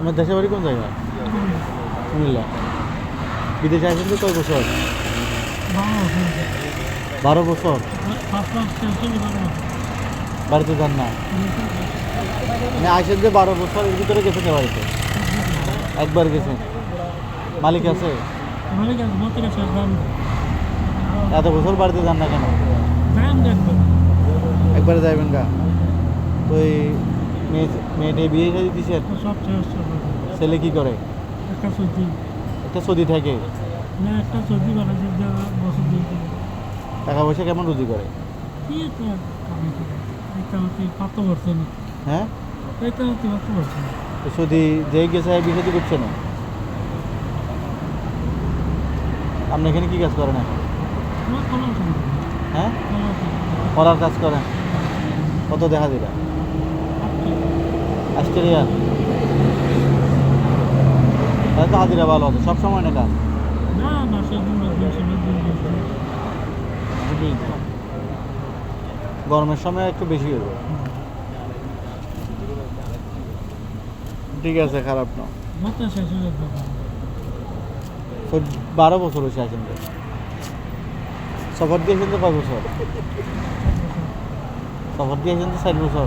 আমার দেশের বাড়ি কোন জায়গা কুমিল্লা। বিদেশে আসেন তো কয় বছর? বারো বছর। বাড়িতে যান না? মানে আসেন যে বারো বছর এর ভিতরে গেছেন বাড়িতে? একবার গেছেন মালিক আছে? এত বছর বাড়িতে যান না কেন? একবারে যাইবেন গা। তো এই মেয়ে মেয়েটে বিয়ে শাদি দিছেন ছেলে কি করে? একটা সদি থাকে? টাকা পয়সা কেমন রুজি করে? হ্যাঁ? তো সদি যে গেছে বিয়ে শাদি করছে না। আপনি এখানে কি কাজ করেন এখন? হ্যাঁ? করার কাজ। করেন? কত দেখা দিলা অস্ট্রেলিয়া। তাহলে তো হাজিরা ভালো হবে সব সময় না কাজ না না গরমের সময় একটু বেশি হবে ঠিক আছে খারাপ না। বারো বছর হয়েছে আসেন তো। সফর দিয়েছেন তো কয় বছর? সফর দিয়েছেন তো ষাট বছর।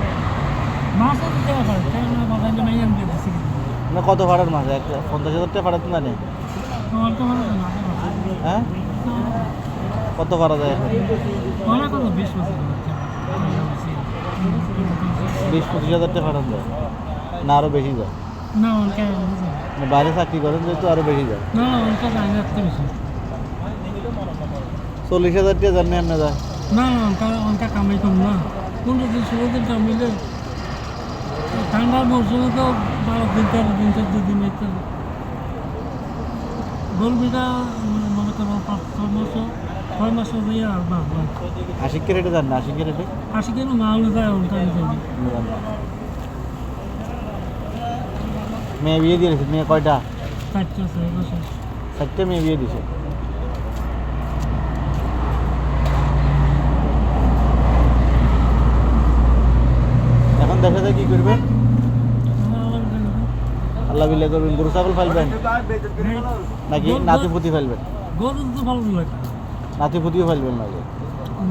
না, কত ভাড়ার মাছ? এক পঞ্চাশ হাজার টাকা ভাড়াতে না তো হ্যাঁ? কত ভাড়া যায় এখন? বিশ, পঁচিশ হাজার টাকা ভাড়া যায় না আরও বেশি যায় না, বাইরে চাকরি করেন যেহেতু আরও বেশি যায় না না চল্লিশ হাজার টাকা জানি এমনি যায় না না কামাই কম না। পনেরো দিন কামাইলে ঠান্ডার মরশুমে তো বারো দিন তেরো দিন চোদ্দ দিন ইত্যাদি গরমিটা মনে করো পাঁচ ছয় মাস ছয় মাস দিয়ে আর বাস বাস আশিকের রেটে যান না? আশিকের রেটে? আসি কেন মাল যায় অনকা যাই। মেয়ে বিয়ে দিয়েছে মেয়ে কয়টা? চারটে বছর। চারটে মেয়ে বিয়ে দিছে। এখন দেখা যায় কি করবেন আল্লাহ বিল্লাহ করবেন গরু ছাগল ফেলবেন? নাকি নাতি পুতি ফেলবেন? গরু তো ভালো লাগে। নাতি পুতিও ফেলবেন নাকি?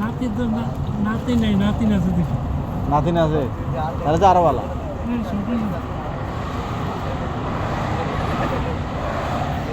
নাতি তো নাতি নাই নাতি নাতি দেখি। নাতি না আছে? তাহলে তো আরও ভালো।